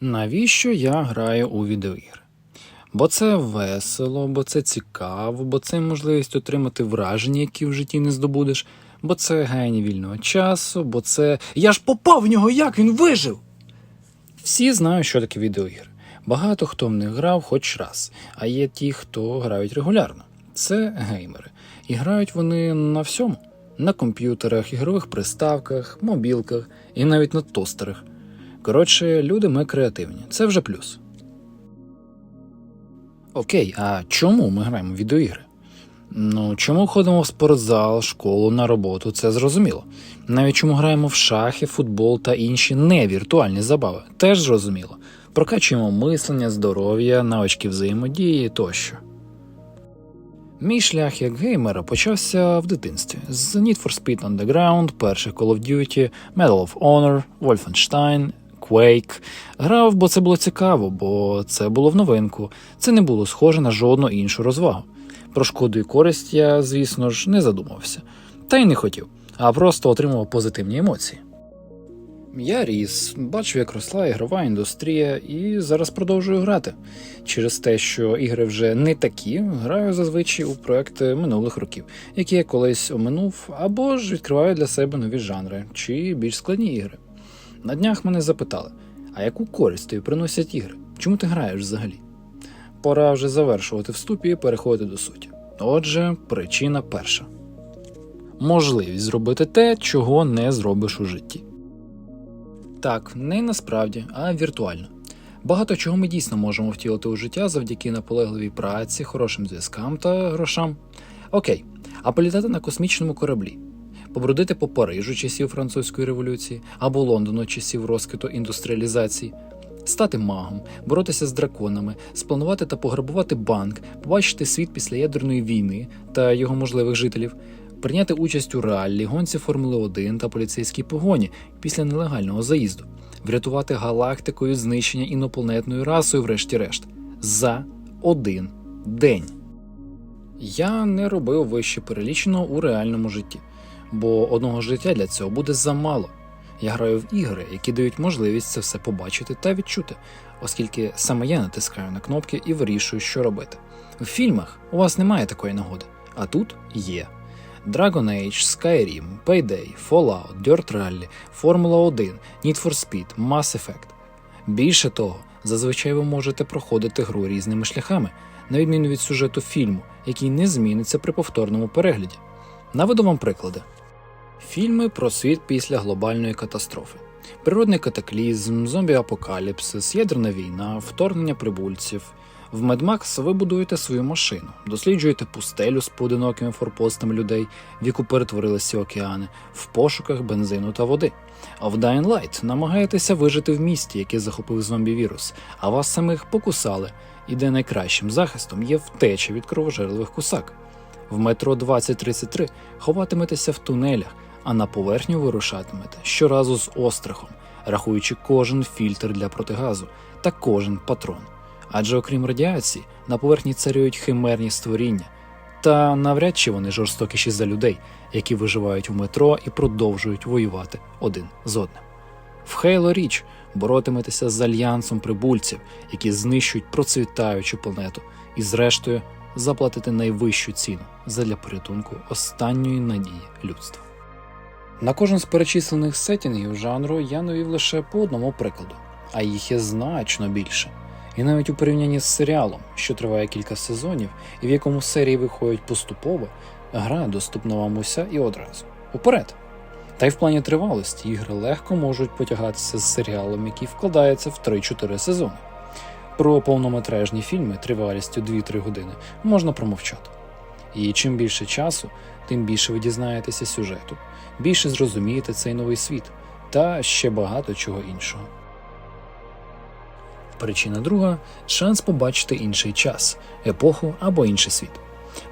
Навіщо я граю у відеоігри? Бо це весело, бо це цікаво, бо це можливість отримати враження, які в житті не здобудеш, бо це гені вільного часу, бо це. Я ж попав в нього, як він вижив! Всі знають, що таке відеоігри. Багато хто в них грав хоч раз, а є ті, хто грають регулярно. Це геймери. І грають вони на всьому: на комп'ютерах, ігрових приставках, мобілках і навіть на тостерах. Коротше, люди ми креативні. Це вже плюс. Окей, а чому ми граємо в відеоігри? Ну, чому ходимо в спортзал, школу, на роботу, це зрозуміло. Навіть чому граємо в шахи, футбол та інші невіртуальні забави, теж зрозуміло. Прокачуємо мислення, здоров'я, навички взаємодії тощо. Мій шлях як геймера почався в дитинстві з Need for Speed Underground, перших Call of Duty, Medal of Honor, Wolfenstein, Quake. Грав, бо це було цікаво, бо це було в новинку. Це не було схоже на жодну іншу розвагу. Про шкоду і користь я, звісно ж, не задумався, та й не хотів, а просто отримував позитивні емоції. Я ріс, бачив, як росла ігрова індустрія, і зараз продовжую грати. Через те, що ігри вже не такі, граю зазвичай у проекти минулих років, які я колись оминув, або ж відкриваю для себе нові жанри чи більш складні ігри. На днях мене запитали: а яку користь тобі приносять ігри? Чому ти граєш взагалі? Пора вже завершувати вступ і переходити до суті. Отже, причина перша: можливість зробити те, чого не зробиш у житті. Так, не насправді, а віртуально. Багато чого ми дійсно можемо втілити у життя завдяки наполегливій праці, хорошим зв'язкам та грошам. Окей, а політати на космічному кораблі, побродити по Парижу часів французької революції або Лондону часів розквіту індустріалізації, стати магом, боротися з драконами, спланувати та пограбувати банк, побачити світ після ядерної війни та його можливих жителів, прийняти участь у раллі, гонці Формули 1 та поліцейській погоні після нелегального заїзду, врятувати галактикою знищення інопланетною расою, врешті-решт, за один день. Я не робив вище переліченого у реальному житті, бо одного життя для цього буде замало. Я граю в ігри, які дають можливість це все побачити та відчути, оскільки саме я натискаю на кнопки і вирішую, що робити. В фільмах у вас немає такої нагоди, а тут є. Dragon Age, Skyrim, Payday, Fallout, Dirt Rally, Формула 1, Need for Speed, Mass Effect. Більше того, зазвичай ви можете проходити гру різними шляхами, на відміну від сюжету фільму, який не зміниться при повторному перегляді. Наведу вам приклади. Фільми про світ після глобальної катастрофи. Природний катаклізм, зомбі-апокаліпсис, ядерна війна, вторгнення прибульців. В Max ви будуєте свою машину, досліджуєте пустелю з поодинокими форпостами людей, в яку перетворилися океани, в пошуках бензину та води. А в Dying Light намагаєтеся вижити в місті, яке захопив зомбі-вірус, а вас самих покусали, і де найкращим захистом є втеча від кровожерливих кусак. В метро 2033 ховатиметеся в тунелях, а на поверхню вирушатимете щоразу з острахом, рахуючи кожен фільтр для протигазу та кожен патрон. Адже окрім радіації, на поверхні царюють химерні створіння, та навряд чи вони жорстокіші за людей, які виживають у метро і продовжують воювати один з одним. В Хейло Річ боротиметеся з альянсом прибульців, які знищують процвітаючу планету, і, зрештою, заплатити найвищу ціну задля порятунку останньої надії людства. На кожен з перечислених сетінгів жанру я навів лише по одному прикладу, а їх є значно більше. І навіть у порівнянні з серіалом, що триває кілька сезонів, і в якому серії виходять поступово, гра доступна вам уся і одразу. Уперед! Та й в плані тривалості ігри легко можуть потягатися з серіалом, який вкладається в 3-4 сезони. Про повнометражні фільми тривалістю 2-3 години можна промовчати. І чим більше часу, тим більше ви дізнаєтеся сюжету, більше зрозумієте цей новий світ та ще багато чого іншого. Причина друга шанс побачити інший час, епоху або інший світ.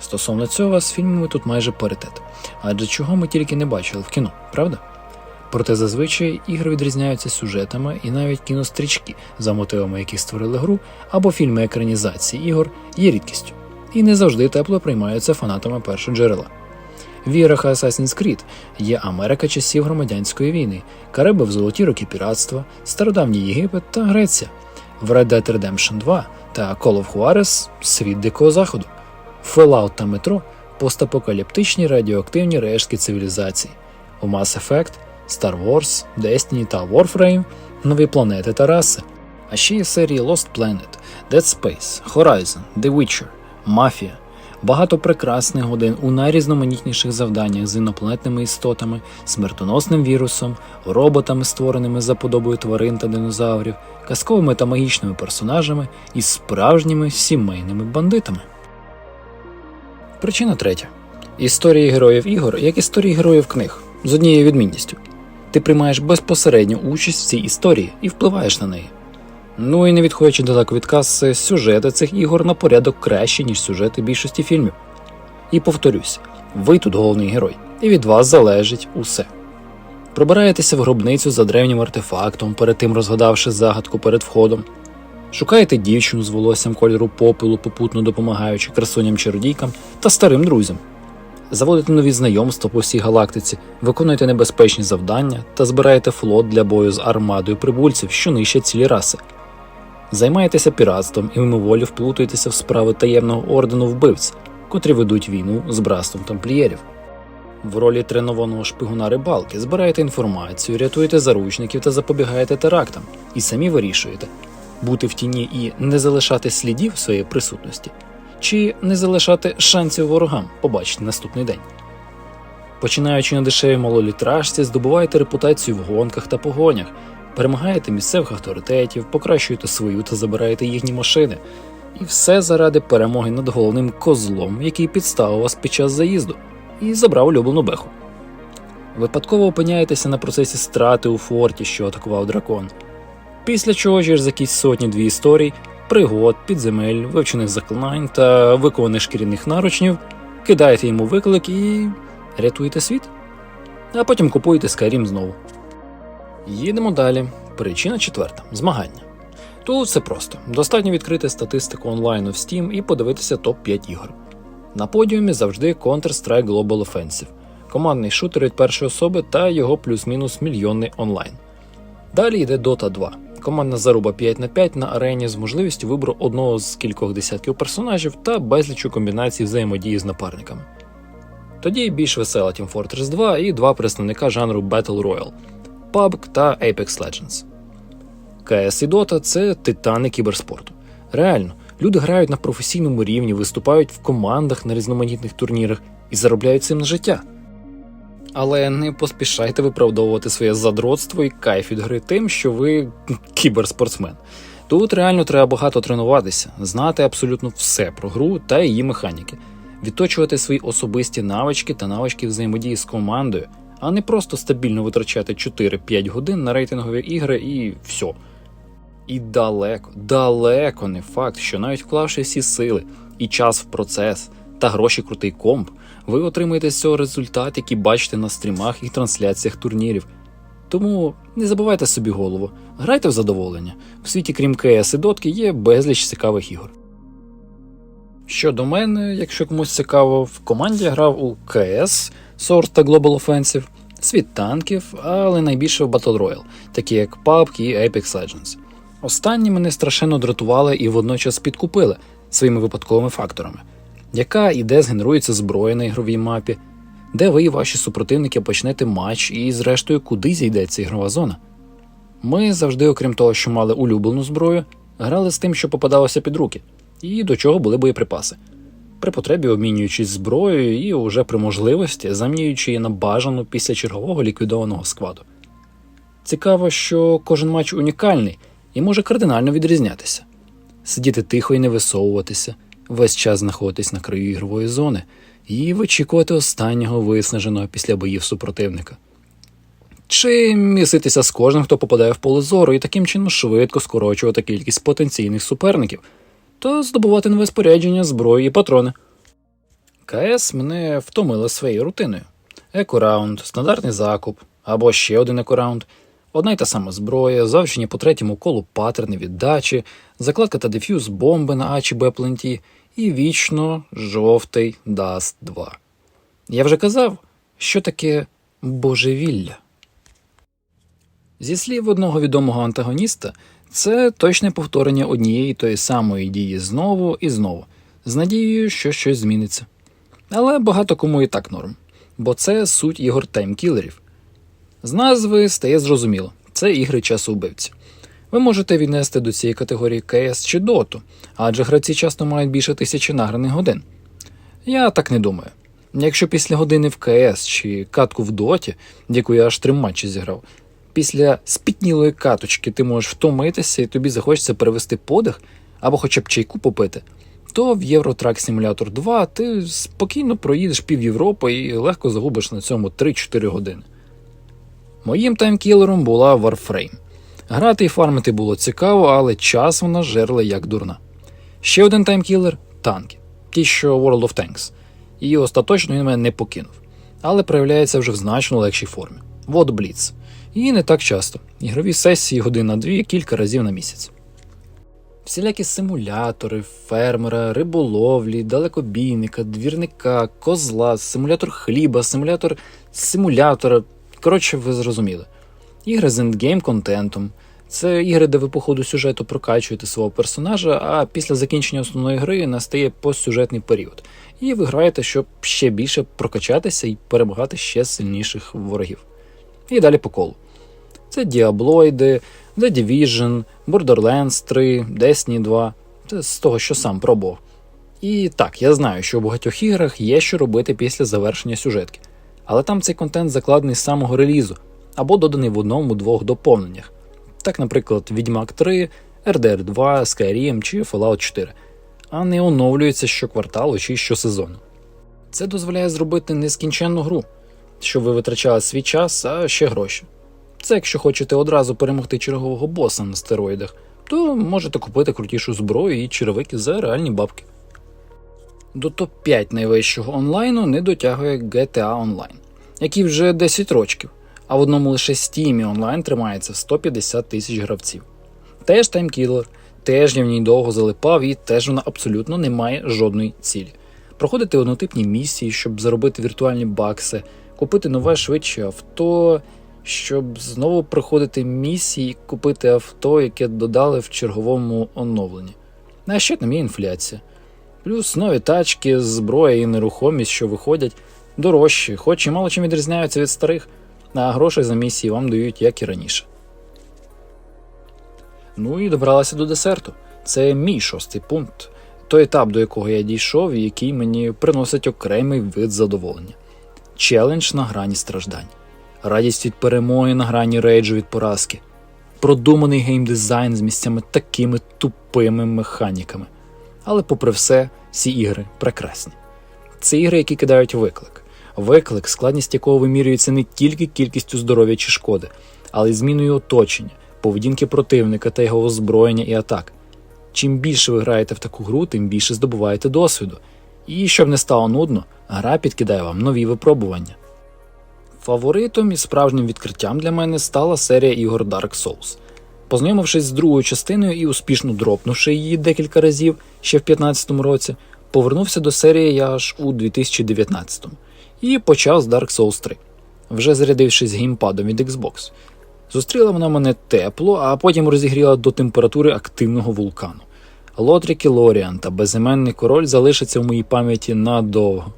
Стосовно цього, з фільмами тут майже паритет, адже чого ми тільки не бачили в кіно, правда? Проте зазвичай ігри відрізняються сюжетами і навіть кінострічки, за мотивами яких створили гру, або фільми екранізації ігор є рідкістю, і не завжди тепло приймаються фанатами першого джерела. В іграх Assassin's Creed є Америка часів громадянської війни, Кариби в золоті роки піратства, Стародавній Єгипет та Греція. В Red Dead Redemption 2 та Call of Juarez світ Дикого Заходу. Fallout та Метро постапокаліптичні радіоактивні рештки цивілізацій. У Mass Effect, Star Wars, Destiny та Warframe нові планети та раси. А ще є серії Lost Planet, Dead Space, Horizon, The Witcher, Mafia. Багато прекрасних годин у найрізноманітніших завданнях з інопланетними істотами, смертоносним вірусом, роботами, створеними за подобою тварин та динозаврів, казковими та магічними персонажами і справжніми сімейними бандитами. Причина третя. Історії героїв ігор як історії героїв книг з однією відмінністю. Ти приймаєш безпосередню участь в цій історії і впливаєш на неї. Ну і не відходячи далеко від каси, сюжети цих ігор на порядок кращі, ніж сюжети більшості фільмів. І повторюсь, ви тут головний герой, і від вас залежить усе. Пробираєтеся в гробницю за древнім артефактом, перед тим розгадавши загадку перед входом. Шукаєте дівчину з волоссям кольору попелу, попутно допомагаючи красуням чародійкам та старим друзям. Заводите нові знайомства по всій галактиці, виконуєте небезпечні завдання та збираєте флот для бою з армадою прибульців, що нищать цілі раси. Займаєтеся піратством і мимоволі вплутуєтеся в справи таємного ордену вбивць, котрі ведуть війну з братством тамплієрів. В ролі тренованого шпигуна рибалки збираєте інформацію, рятуєте заручників та запобігаєте терактам, і самі вирішуєте бути в тіні і не залишати слідів своєї присутності, чи не залишати шансів ворогам побачити наступний день. Починаючи на дешевій малолітражці, здобуваєте репутацію в гонках та погонях, перемагаєте місцевих авторитетів, покращуєте свою та забираєте їхні машини. І все заради перемоги над головним козлом, який підставив вас під час заїзду, і забрав улюблену беху. Випадково опиняєтеся на процесі страти у форті, що атакував дракон. Після чого через якісь сотні-дві історій, пригод, підземель, вивчених заклинань та виконаних шкіряних наручнів, кидаєте йому виклик і рятуєте світ. А потім купуєте Skyrim знову. Їдемо далі. Причина четверта змагання. Тут все просто. Достатньо відкрити статистику онлайну в Steam і подивитися топ-5 ігор. На подіумі завжди Counter-Strike Global Offensive, командний шутер від першої особи та його плюс-мінус мільйонний онлайн. Далі йде Dota 2, командна заруба 5 на 5 на арені з можливістю вибору одного з кількох десятків персонажів та безлічу комбінацій взаємодії з напарниками. Тоді більш весела Team Fortress 2 і два представника жанру Battle Royale – PUBG та Apex Legends. CS і Dota – це титани кіберспорту. Реально, люди грають на професійному рівні, виступають в командах на різноманітних турнірах і заробляють цим на життя. Але не поспішайте виправдовувати своє задротство і кайф від гри тим, що ви кіберспортсмен. Тут реально треба багато тренуватися, знати абсолютно все про гру та її механіки, відточувати свої особисті навички та навички взаємодії з командою, а не просто стабільно витрачати 4-5 годин на рейтингові ігри і все. І далеко, далеко не факт, що навіть вклавши всі сили і час в процес та гроші крутий комп, ви отримаєте з цього результат, який бачите на стрімах і трансляціях турнірів. Тому не забувайте собі голову, грайте в задоволення. В світі, крім КС і дотки, є безліч цікавих ігор. Щодо мене, якщо комусь цікаво, в команді я грав у КС Source та Global Offensive, світ танків, але найбільше в Battle Royale, такі як PUBG і Apex Legends. Останні мене страшенно дратували і водночас підкупили своїми випадковими факторами, яка і де згенерується зброя на ігровій мапі, де ви і ваші супротивники почнете матч і, зрештою, куди зійдеться ігрова зона. Ми завжди, окрім того, що мали улюблену зброю, грали з тим, що попадалося під руки, і до чого були боєприпаси. При потребі обмінюючись зброєю і уже при можливості замінюючи її на бажану після чергового ліквідованого складу. Цікаво, що кожен матч унікальний і може кардинально відрізнятися. Сидіти тихо і не висовуватися, весь час знаходитись на краю ігрової зони і вичікувати останнього виснаженого після боїв супротивника. Чи міситися з кожним, хто попадає в поле зору, і таким чином швидко скорочувати кількість потенційних суперників, та здобувати нове спорядження, зброю і патрони. КС мене втомила своєю рутиною: екораунд, стандартний закуп або ще один екораунд, одна й та сама зброя, завчені по третьому колу паттерни віддачі, закладка та дефюз бомби на А чи Б пленті і вічно жовтий Даст 2. Я вже казав, що таке божевілля. Зі слів одного відомого антагоніста, це точне повторення однієї тої самої дії знову і знову, з надією, що щось зміниться. Але багато кому і так норм, бо це суть ігор таймкілерів. З назви стає зрозуміло, це ігри часу вбивці. Ви можете віднести до цієї категорії КС чи Доту, адже гравці часто мають більше тисячі награних годин. Я так не думаю. Якщо після години в КС чи катку в Доті, яку я аж три матчі зіграв, після спітнілої каточки ти можеш втомитися і тобі захочеться перевести подих або хоча б чайку попити, то в Євротрак Simulator 2 ти спокійно проїдеш пів Європи і легко загубиш на цьому 3-4 години. Моїм таймкілером була Warframe. Грати і фармити було цікаво, але час вона жерла як дурна. Ще один таймкілер танки, ті, що World of Tanks. І остаточно він мене не покинув, але проявляється вже в значно легшій формі. Вот Blitz. І не так часто. Ігрові сесії годин на дві кілька разів на місяць. Всілякі симулятори, фермера, риболовлі, далекобійника, двірника, козла, симулятор хліба, симулятор симулятора. Коротше, ви зрозуміли. Ігри з ендгейм контентом. Це ігри, де ви по ходу сюжету прокачуєте свого персонажа, а після закінчення основної гри настає постсюжетний період. І ви граєте, щоб ще більше прокачатися і перемагати ще сильніших ворогів. І далі по колу. Це Діаблоїди, The Division, Borderlands 3, Destiny 2. Це з того, що сам пробував. І так, я знаю, що у багатьох іграх є що робити після завершення сюжетки, але там цей контент закладений з самого релізу або доданий в одному-двох доповненнях. Так, наприклад, Відьмак 3, RDR 2, Skyrim чи Fallout 4, а не оновлюється щокварталу чи щосезону. Це дозволяє зробити нескінченну гру, щоб ви витрачали свій час, а ще гроші. Це якщо хочете одразу перемогти чергового боса на стероїдах, то можете купити крутішу зброю і черевики за реальні бабки. До топ-5 найвищого онлайну не дотягує GTA Online, який вже 10 років, а в одному лише Steam онлайн тримається 150 тисяч гравців. Теж таймкілер, теж я в ній довго залипав і теж вона абсолютно не має жодної цілі. Проходити однотипні місії, щоб заробити віртуальні бакси, купити нове швидше авто, щоб знову проходити місії і купити авто, яке додали в черговому оновленні. А ще там є інфляція. Плюс нові тачки, зброя і нерухомість, що виходять, дорожчі, хоч і мало чим відрізняються від старих, а грошей за місії вам дають, як і раніше. Ну і добралася до десерту. Це мій шостий пункт, той етап, до якого я дійшов і який мені приносить окремий вид задоволення. Челендж на грані страждань, радість від перемоги на грані рейджу від поразки, продуманий геймдизайн з місцями такими тупими механіками. Але, попри все, ці ігри прекрасні. Це ігри, які кидають виклик. Виклик, складність якого вимірюється не тільки кількістю здоров'я чи шкоди, але й зміною оточення, поведінки противника та його озброєння і атак. Чим більше ви граєте в таку гру, тим більше здобуваєте досвіду. І щоб не стало нудно, гра підкидає вам нові випробування. Фаворитом і справжнім відкриттям для мене стала серія ігор Dark Souls. Познайомившись з другою частиною і успішно дропнувши її декілька разів ще в 2015 році, повернувся до серії я аж у 2019 і почав з Dark Souls 3, вже зарядившись геймпадом від Xbox. Зустріла вона мене тепло, а потім розігріла до температури активного вулкану. Лотрік і Лоріан та безіменний король залишаться в моїй пам'яті надовго.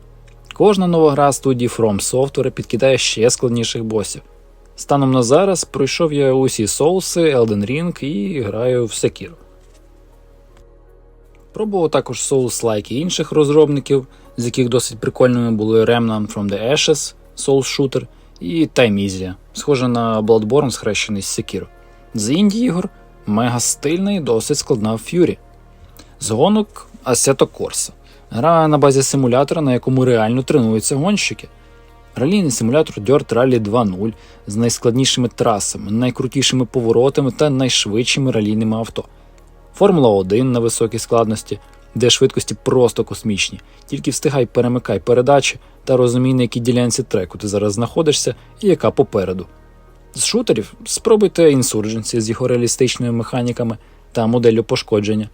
Кожна нова гра студії From Software підкидає ще складніших босів. Станом на зараз пройшов я усі соуси, Elden Ring і граю в Sekiro. Пробував також і інших розробників, з яких досить прикольними були Remnant from the Ashes, Souls Shooter і Time схоже на Bloodborne, схрещений з Sekiro. З інді ігор мега стильна і досить складна Fury. З гонок Assetto Corsa. Гра на базі симулятора, на якому реально тренуються гонщики. Ралійний симулятор Dirt Rally 2.0 з найскладнішими трасами, найкрутішими поворотами та найшвидшими ралійними авто. Формула 1 на високій складності, де швидкості просто космічні, тільки встигай перемикай передачі та розумій, на якій ділянці треку ти зараз знаходишся і яка попереду. З шутерів спробуйте Insurgency з його реалістичними механіками та моделлю пошкодження,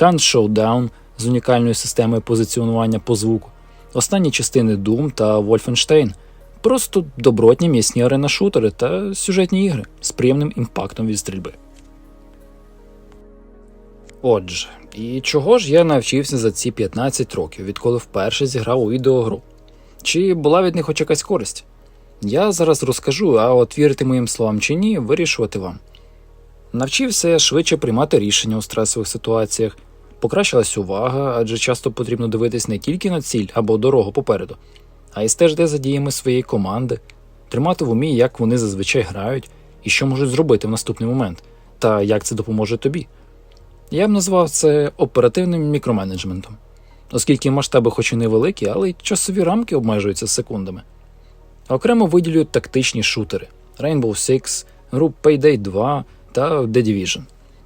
Hunt Showdown з унікальною системою позиціонування по звуку, останні частини Doom та Wolfenstein. Просто добротні м'ясні арена-шутери та сюжетні ігри з приємним імпактом від стрільби. Отже, і чого ж я навчився за ці 15 років, відколи вперше зіграв у відеогру? Чи була від них хоч якась користь? Я зараз розкажу, а от вірити моїм словам чи ні, вирішувати вам. Навчився швидше приймати рішення у стресових ситуаціях, покращилась увага, адже часто потрібно дивитись не тільки на ціль або дорогу попереду, а й стежити за діями своєї команди, тримати в умі, як вони зазвичай грають і що можуть зробити в наступний момент, та як це допоможе тобі. Я б назвав це оперативним мікроменеджментом, оскільки масштаби хоч і невеликі, але й часові рамки обмежуються секундами. Окремо виділю тактичні шутери Rainbow Six, гру Payday 2 та The Division.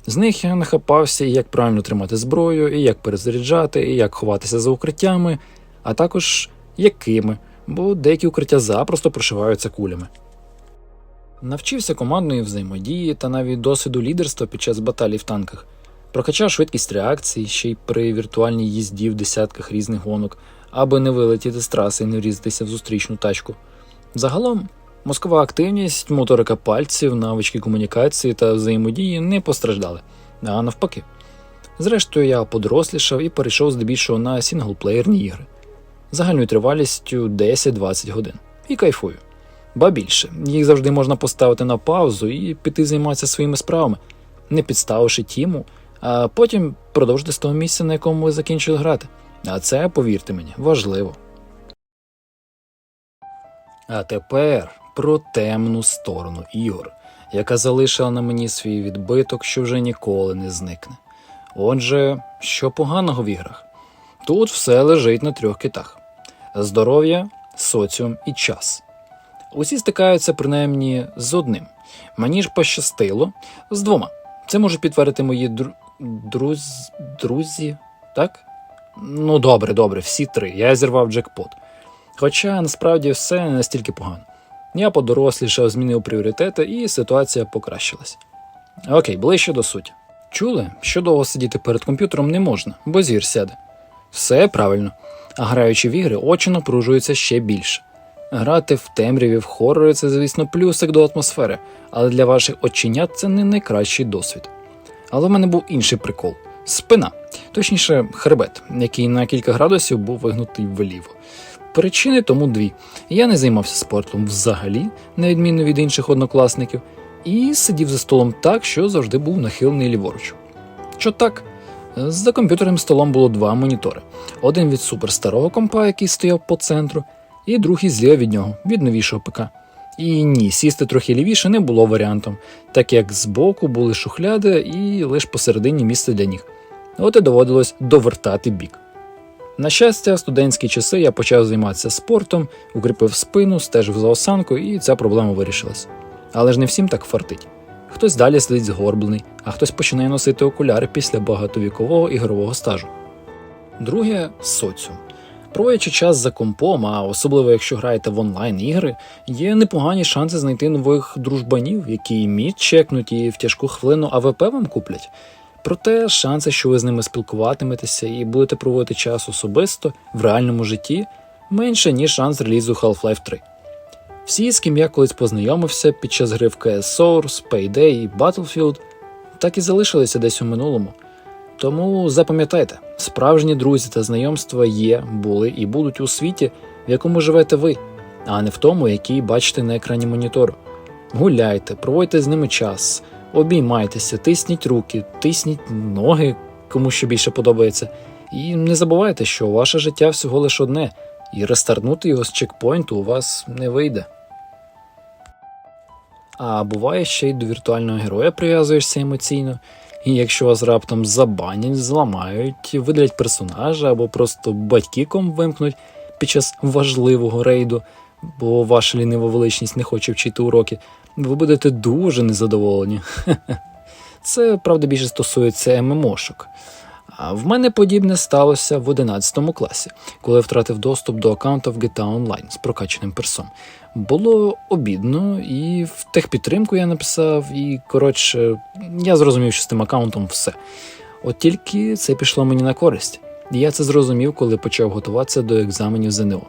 З них я нахапався, і як правильно тримати зброю, і як перезаряджати, і як ховатися за укриттями, а також якими, бо деякі укриття запросто прошиваються кулями. Навчився командної взаємодії та навіть досвіду лідерства під час баталій в танках. Прокачав швидкість реакції ще й при віртуальній їзді в десятках різних гонок, аби не вилетіти з траси і не врізатися в зустрічну тачку. Загалом, мозкова активність, моторика пальців, навички комунікації та взаємодії не постраждали, а навпаки. Зрештою, я подорослішав і перейшов здебільшого на сінглплеєрні ігри загальною тривалістю 10-20 годин. І кайфую. Ба більше, їх завжди можна поставити на паузу і піти займатися своїми справами, не підставивши тіму, а потім продовжити з того місця, на якому ви закінчили грати. А це, повірте мені, важливо. А тепер про темну сторону ігор, яка залишила на мені свій відбиток, що вже ніколи не зникне. Отже, що поганого в іграх? Тут все лежить на трьох китах: здоров'я, соціум і час. Усі стикаються принаймні з одним. Мені ж пощастило з двома. Це можуть підтвердити мої дру... друз... друзі, так? Ну, добре, добре, всі три. Я зірвав джекпот. Хоча насправді все не настільки погано. Я подорослішав, змінив пріоритети, і ситуація покращилась. Окей, ближче до суті. Чули, що довго сидіти перед комп'ютером не можна, бо зір сяде. Все правильно. А граючи в ігри, очі напружуються ще більше. Грати в темряві в хорори це, звісно, плюсик до атмосфери, але для ваших оченят це не найкращий досвід. Але в мене був інший прикол спина, точніше, хребет, який на кілька градусів був вигнутий вліво. Причини тому дві: я не займався спортом взагалі, на відміну від інших однокласників, і сидів за столом так, що завжди був нахилений ліворуч. Що так? За комп'ютерним столом було два монітори: один від суперстарого компа, який стояв по центру, і другий зліва від нього, від новішого ПК. І ні, сісти трохи лівіше не було варіантом, так як збоку були шухляди і лише посередині місце для ніг. От і доводилось довертати бік. На щастя, в студентські часи я почав займатися спортом, укріпив спину, стежив за осанкою, і ця проблема вирішилась. Але ж не всім так фартить. Хтось далі сидить згорблений, а хтось починає носити окуляри після багатовікового ігрового стажу. Друге соціум. Проводячи час за компом, а особливо якщо граєте в онлайн ігри, є непогані шанси знайти нових дружбанів, які міць чекнуть і в тяжку хвилину АВП вам куплять. Проте шанси, що ви з ними спілкуватиметеся і будете проводити час особисто в реальному житті, менше, ніж шанс релізу Half-Life 3. Всі, з ким я колись познайомився під час гри в CS Source, Payday і Battlefield, так і залишилися десь у минулому. Тому запам'ятайте, справжні друзі та знайомства є, були і будуть у світі, в якому живете ви, а не в тому, який бачите на екрані монітору. Гуляйте, проводьте з ними час, обіймайтеся, тисніть руки, тисніть ноги, кому що більше подобається. І не забувайте, що ваше життя всього лише одне, і рестарнути його з чекпоінту у вас не вийде. А буває ще й до віртуального героя прив'язуєшся емоційно, і якщо вас раптом забанять, зламають, видалять персонажа або просто батькіком вимкнуть під час важливого рейду, бо ваша лінива величність не хоче вчити уроки, ви будете дуже незадоволені. Це, правда, більше стосується ММОшок. А в мене подібне сталося в 11 класі, коли я втратив доступ до аккаунта в GTA Online з прокачаним персом. Було обідно, і в техпідтримку я написав, і коротше, я зрозумів, що з тим аккаунтом все. От тільки це пішло мені на користь. Я це зрозумів, коли почав готуватися до екзаменів ЗНО.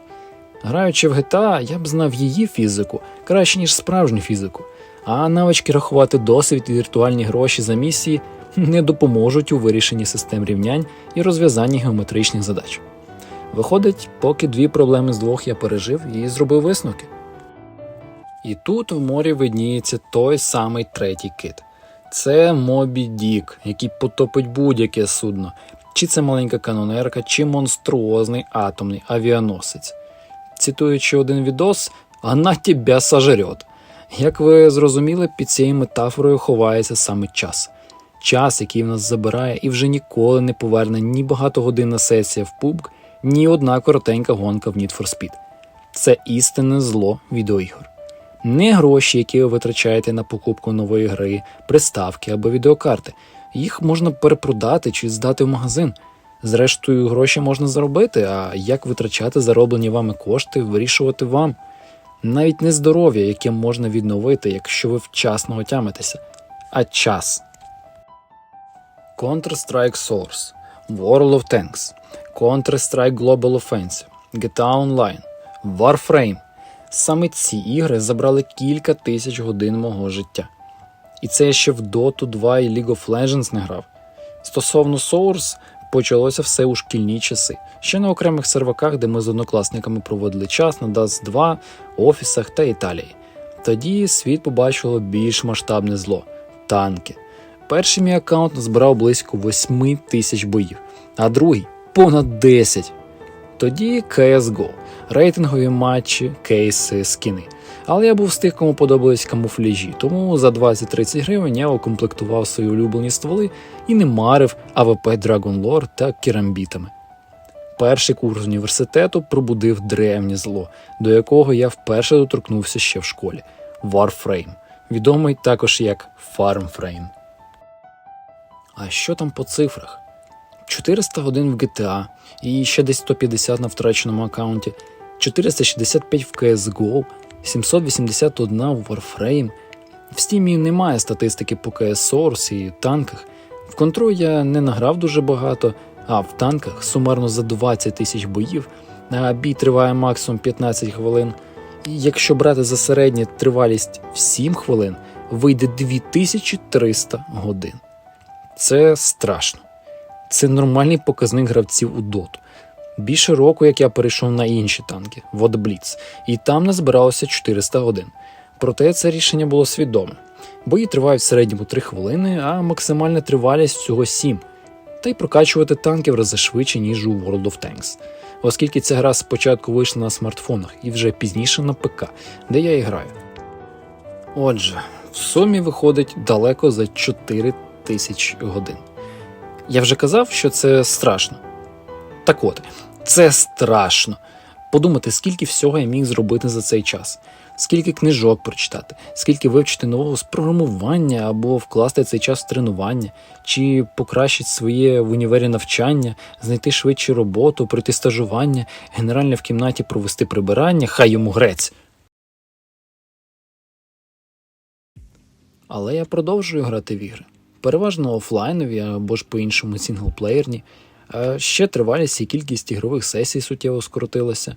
Граючи в GTA, я б знав її фізику краще, ніж справжню фізику, а навички рахувати досвід і віртуальні гроші за місії не допоможуть у вирішенні систем рівнянь і розв'язанні геометричних задач. Виходить, поки дві проблеми з двох я пережив і зробив висновки. І тут в морі видніється той самий третій кит. Це Мобі Дік, який потопить будь-яке судно, чи це маленька канонерка, чи монструозний атомний авіаносець. Цитуючи один відос, вона тебе сожрет. Як ви зрозуміли, під цією метафорою ховається саме час. Час, який в нас забирає і вже ніколи не поверне ні багатогодинна сесія в PUBG, ні одна коротенька гонка в Need for Speed. Це істинне зло відеоігор. Не гроші, які ви витрачаєте на покупку нової гри, приставки або відеокарти. Їх можна перепродати чи здати в магазин. Зрештою, гроші можна заробити, а як витрачати зароблені вами кошти, вирішувати вам. Навіть не здоров'я, яке можна відновити, якщо ви вчасно отямитеся, а час. Counter-Strike Source, World of Tanks, Counter-Strike Global Offensive, GTA Online, Warframe. Саме ці ігри забрали кілька тисяч годин мого життя. І це я ще в Dota 2 і League of Legends не грав. Стосовно Source, почалося все у шкільні часи, ще на окремих серваках, де ми з однокласниками проводили час на DAS 2, офісах та Італії. Тоді світ побачило більш масштабне зло танки. Перший мій аккаунт назбирав близько 8 тисяч боїв, а другий понад 10. Тоді CSGO, рейтингові матчі, кейси, скіни. Але я був з тих, кому подобались камуфляжі, тому за 20-30 гривень я укомплектував свої улюблені стволи і не марив АВП Dragon Lore та керамбітами. Перший курс університету пробудив древнє зло, до якого я вперше доторкнувся ще в школі Warframe, відомий також як Farmframe. А що там по цифрах? 400 годин в GTA і ще десь 150 на втраченому аккаунті, 465 в CSGO, 781 у Warframe. В Steam немає статистики по Source і танках. В контроль я не награв дуже багато, а в танках сумарно за 20 тисяч боїв, а бій триває максимум 15 хвилин. Якщо брати за середню тривалість в 7 хвилин, вийде 2300 годин. Це страшно. Це нормальний показник гравців у доту. Більше року, як я перейшов на інші танки, Водбліц, і там назбиралося 400 годин. Проте це рішення було свідоме. Бої тривають в середньому 3 хвилини, а максимальна тривалість всього 7. Та й прокачувати танки в рази швидше, ніж у World of Tanks. Оскільки ця гра спочатку вийшла на смартфонах і вже пізніше на ПК, де я і граю. Отже, в сумі виходить далеко за 4 тисячі годин. Я вже казав, що це страшно. Так от, це страшно. Подумати, скільки всього я міг зробити за цей час, скільки книжок прочитати, скільки вивчити нового з програмування або вкласти цей час в тренування, чи покращити своє в універі навчання, знайти швидше роботу, пройти стажування, генерально в кімнаті провести прибирання, хай йому грець. Але я продовжую грати в ігри. Переважно офлайнові або ж по-іншому сінглплеєрні. А ще тривалість і кількість ігрових сесій суттєво скоротилася.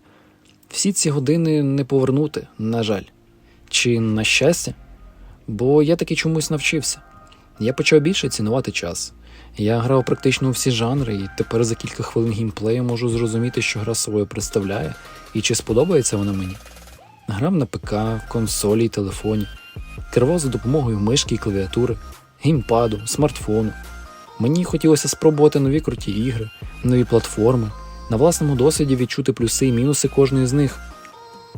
Всі ці години не повернути, на жаль. Чи на щастя? Бо я таки чомусь навчився. Я почав більше цінувати час. Я грав практично у всі жанри, і тепер за кілька хвилин геймплею можу зрозуміти, що гра собою представляє і чи сподобається вона мені. Грав на ПК, консолі і телефоні, керував за допомогою мишки і клавіатури, геймпаду, смартфону. Мені хотілося спробувати нові круті ігри, нові платформи, на власному досвіді відчути плюси і мінуси кожної з них.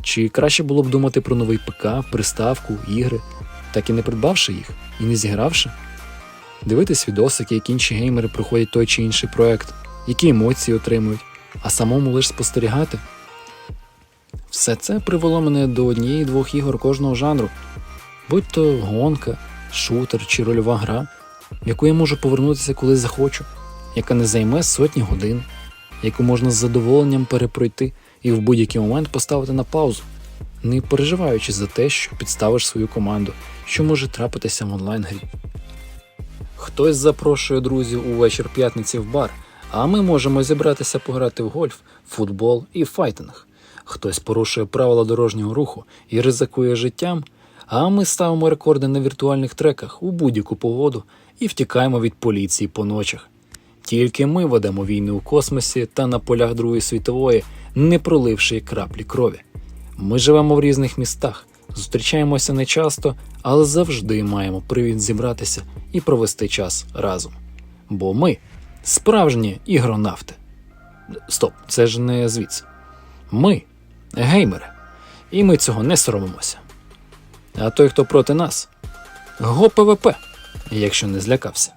Чи краще було б думати про новий ПК, приставку, ігри, так і не придбавши їх і не зігравши? Дивитись відосики, як інші геймери проходять той чи інший проект, які емоції отримують, а самому лише спостерігати. Все це привело мене до однієї-двох ігор кожного жанру, будь то гонка, шутер чи рольова гра, в яку я можу повернутися коли захочу, яка не займе сотні годин, яку можна з задоволенням перепройти і в будь-який момент поставити на паузу, не переживаючи за те, що підставиш свою команду, що може трапитися в онлайн-грі. Хтось запрошує друзів у вечір п'ятниці в бар, А ми можемо зібратися пограти в гольф, футбол і файтинг. Хтось порушує правила дорожнього руху і ризикує життям, а ми ставимо рекорди на віртуальних треках у будь-яку погоду і втікаємо від поліції по ночах. Тільки ми ведемо війни у космосі та на полях Другої світової, не проливши краплі крові. Ми живемо в різних містах, зустрічаємося не часто, але завжди маємо привід зібратися і провести час разом. Бо ми справжні ігронавти. Стоп, це ж не звідси. Ми геймери, і ми цього не соромимося. А той, хто проти нас, го ПВП, якщо не злякався.